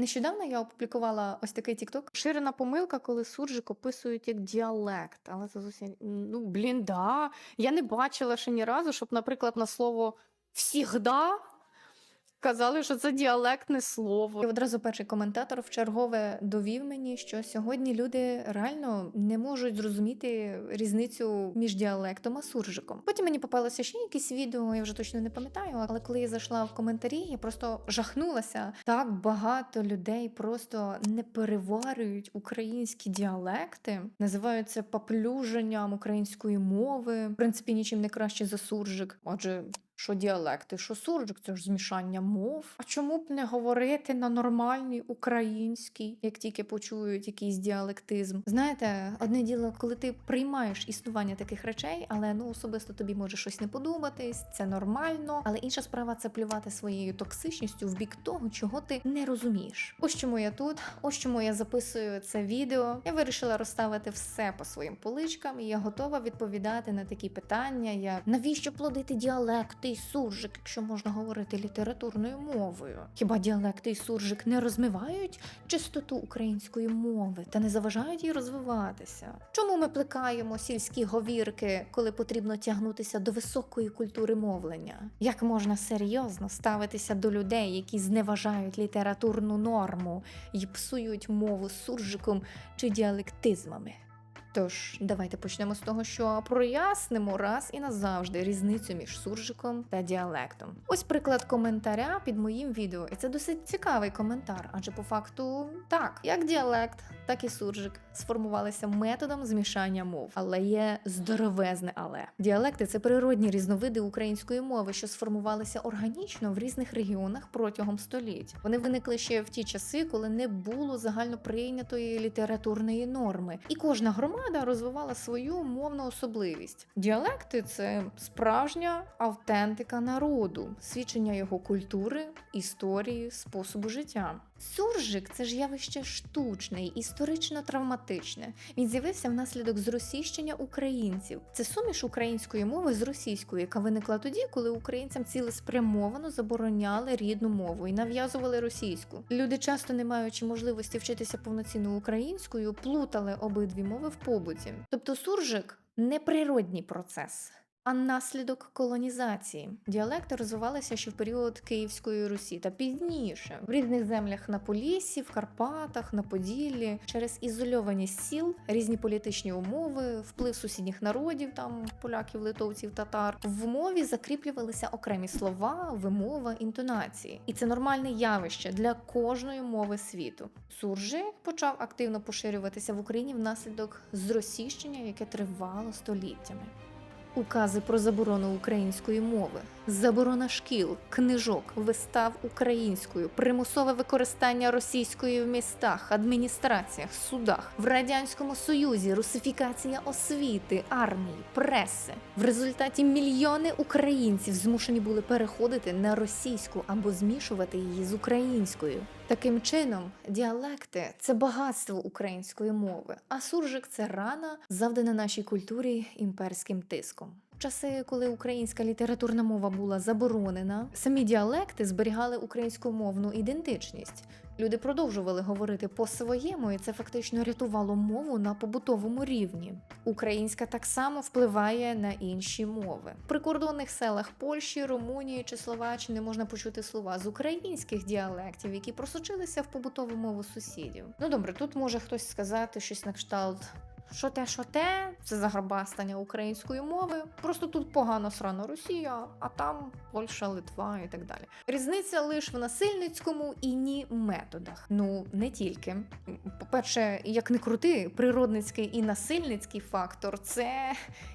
Нещодавно я опублікувала ось такий тікток. Ширена помилка, коли суржик описують як діалект. Але це зовсім ну блін, да. Я не бачила ще ні разу, щоб, наприклад, на слово всігда казали, що це діалектне слово. І одразу перший коментатор в чергове довів мені, що сьогодні люди реально не можуть зрозуміти різницю між діалектом і суржиком. Потім мені попалося ще якісь відео, я вже точно не пам'ятаю, але коли я зайшла в коментарі, я просто жахнулася. Так багато людей просто не переварюють українські діалекти, називають це поплюженням української мови. В принципі, нічим не краще за суржик. Отже. Що діалекти, що суржик, це ж змішання мов. А чому б не говорити на нормальній українській, як тільки почують якийсь діалектизм? Знаєте, одне діло, коли ти приймаєш існування таких речей, але ну особисто тобі може щось не подобатись, це нормально. Але інша справа це плювати своєю токсичністю в бік того, чого ти не розумієш. Ось чому я тут, ось чому я записую це відео. Я вирішила розставити все по своїм поличкам, і я готова відповідати на такі питання, як навіщо плодити діалекти і суржик, якщо можна говорити літературною мовою? Хіба діалекти і суржик не розмивають чистоту української мови та не заважають їй розвиватися? Чому ми плекаємо сільські говірки, коли потрібно тягнутися до високої культури мовлення? Як можна серйозно ставитися до людей, які зневажають літературну норму і псують мову суржиком чи діалектизмами? Тож, давайте почнемо з того, що прояснимо раз і назавжди різницю між суржиком та діалектом. Ось приклад коментаря під моїм відео, і це досить цікавий коментар, адже по факту так, як діалект, так і суржик сформувалися методом змішання мов, але є здоровезне але діалекти це природні різновиди української мови, що сформувалися органічно в різних регіонах протягом століть. Вони виникли ще в ті часи, коли не було загальноприйнятої літературної норми, і кожна громада розвивала свою мовну особливість. Діалекти це справжня автентика народу, свідчення його культури, історії, способу життя. Суржик це ж явище штучне, історично травматичне. Він з'явився внаслідок зросійщення українців. Це суміш української мови з російською, яка виникла тоді, коли українцям цілеспрямовано забороняли рідну мову і нав'язували російську. Люди, часто не маючи можливості вчитися повноцінно українською, плутали обидві мови в побуті. Тобто суржик неприродній процес. А наслідок колонізації діалекти розвивалися ще в період Київської Русі та пізніше в різних землях на Поліссі, в Карпатах, на Поділлі через ізольованість сіл, різні політичні умови, вплив сусідніх народів, там поляків, литовців, татар. В мові закріплювалися окремі слова, вимова, інтонації, і це нормальне явище для кожної мови світу. Суржик почав активно поширюватися в Україні внаслідок зросійщення, яке тривало століттями. Укази про заборону української мови, заборона шкіл, книжок, вистав українською, примусове використання російської в містах, адміністраціях, судах, в радянському союзі, русифікація освіти, армії, преси. В результаті мільйони українців змушені були переходити на російську або змішувати її з українською. Таким чином, діалекти це багатство української мови, а суржик це рана, завдана нашій культурі імперським тиском. Часи, коли українська літературна мова була заборонена, самі діалекти зберігали українськомовну ідентичність. Люди продовжували говорити по-своєму, і це фактично рятувало мову на побутовому рівні. Українська так само впливає на інші мови. В прикордонних селах Польщі, Румунії чи Словаччини можна почути слова з українських діалектів, які просочилися в побутову мову сусідів. Ну добре, тут може хтось сказати щось на кшталт. Що те, що те, це заграбастання української мови. Просто тут погано срана Росія, а там Польща, Литва і так далі. Різниця лише в насильницькому і ні методах. Ну не тільки. По-перше, як не крути, природницький і насильницький фактор це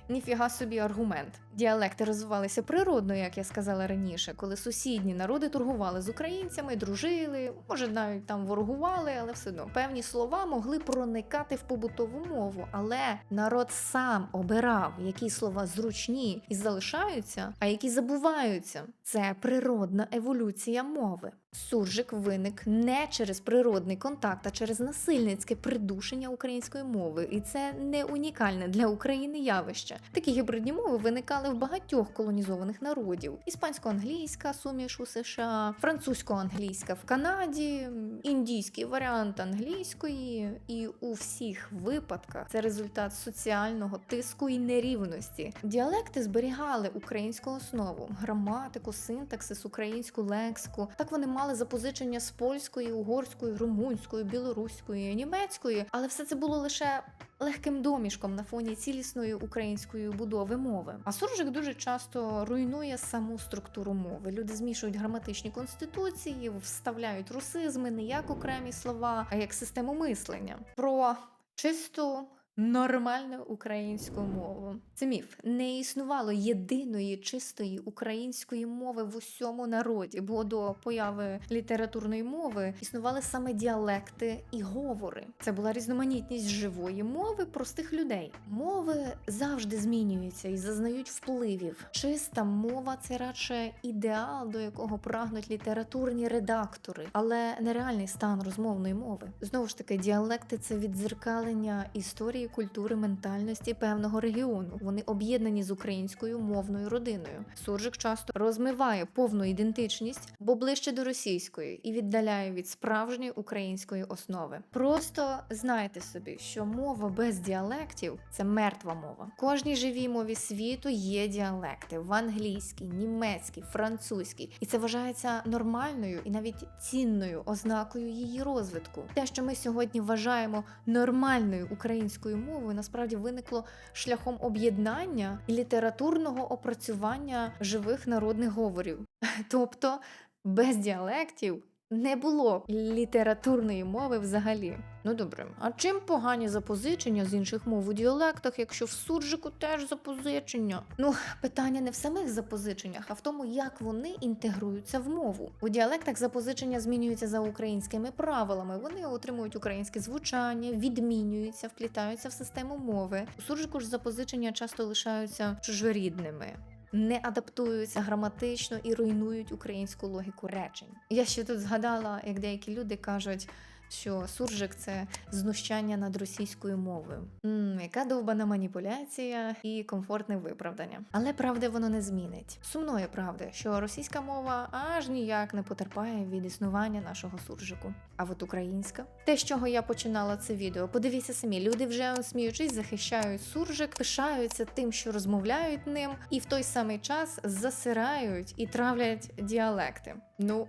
ніфіга собі аргумент. Діалекти розвивалися природно, як я сказала раніше, коли сусідні народи торгували з українцями, дружили, може навіть там ворогували, але все одно певні слова могли проникати в побутову мову, але народ сам обирав, які слова зручні і залишаються, а які забуваються. Це природна еволюція мови. Суржик виник не через природний контакт, а через насильницьке придушення української мови, і це не унікальне для України явище. Такі гібридні мови виникали в багатьох колонізованих народів: іспансько-англійська суміш у США, французько-англійська в Канаді, індійський варіант англійської, і у всіх випадках це результат соціального тиску і нерівності. Діалекти зберігали українську основу, граматику, синтаксис, українську лексику. Так вони мали запозичення з польської, угорської, румунської, білоруської, німецької, але все це було лише. Легким домішком на фоні цілісної української будови мови. А суржик дуже часто руйнує саму структуру мови. Люди змішують граматичні конституції, вставляють русизми не як окремі слова, а як систему мислення. Про чисту нормальну українську мову. Це міф. Не існувало єдиної чистої української мови в усьому народі, бо до появи літературної мови існували саме діалекти і говори. Це була різноманітність живої мови простих людей. Мови завжди змінюються і зазнають впливів. Чиста мова це радше ідеал, до якого прагнуть літературні редактори, але нереальний стан розмовної мови. Знову ж таки, діалекти це віддзеркалення історії, культури, ментальності певного регіону. Вони об'єднані з українською мовною родиною. Суржик часто розмиває повну ідентичність, бо ближче до російської і віддаляє від справжньої української основи. Просто знайте собі, що мова без діалектів це мертва мова. Кожній живій мові світу є діалекти в англійській, німецькій, французькій, і це вважається нормальною і навіть цінною ознакою її розвитку. Те, що ми сьогодні вважаємо нормальною українською мовою, насправді виникло шляхом об'єднання і літературного опрацювання живих народних говорів. Тобто без діалектів не було літературної мови взагалі. Ну добре, а чим погані запозичення з інших мов у діалектах, якщо в суржику теж запозичення? Ну, питання не в самих запозиченнях, а в тому, як вони інтегруються в мову. У діалектах запозичення змінюються за українськими правилами. Вони отримують українське звучання, відмінюються, вплітаються в систему мови. У суржику ж запозичення часто лишаються чужорідними. Не адаптуються граматично і руйнують українську логіку речень. Я ще тут згадала, як деякі люди кажуть, що суржик це знущання над російською мовою. М, яка довбана маніпуляція і комфортне виправдання. Але правди воно не змінить. Сумної правди, що російська мова аж ніяк не потерпає від існування нашого суржику. А от українська, те, з чого я починала це відео, подивіться самі, люди вже сміючись захищають суржик, пишаються тим, що розмовляють ним, і в той самий час засирають і травлять діалекти. Ну.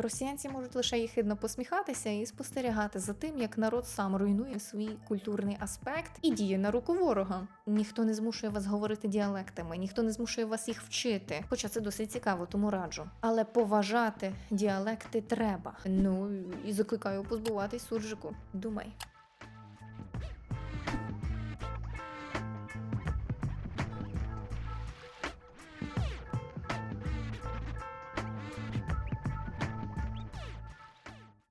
Росіянці можуть лише їхидно посміхатися і спостерігати за тим, як народ сам руйнує свій культурний аспект і діє на руку ворога. Ніхто не змушує вас говорити діалектами, ніхто не змушує вас їх вчити, хоча це досить цікаво, тому раджу. Але поважати діалекти треба. Ну і закликаю позбуватись суржику. Думай.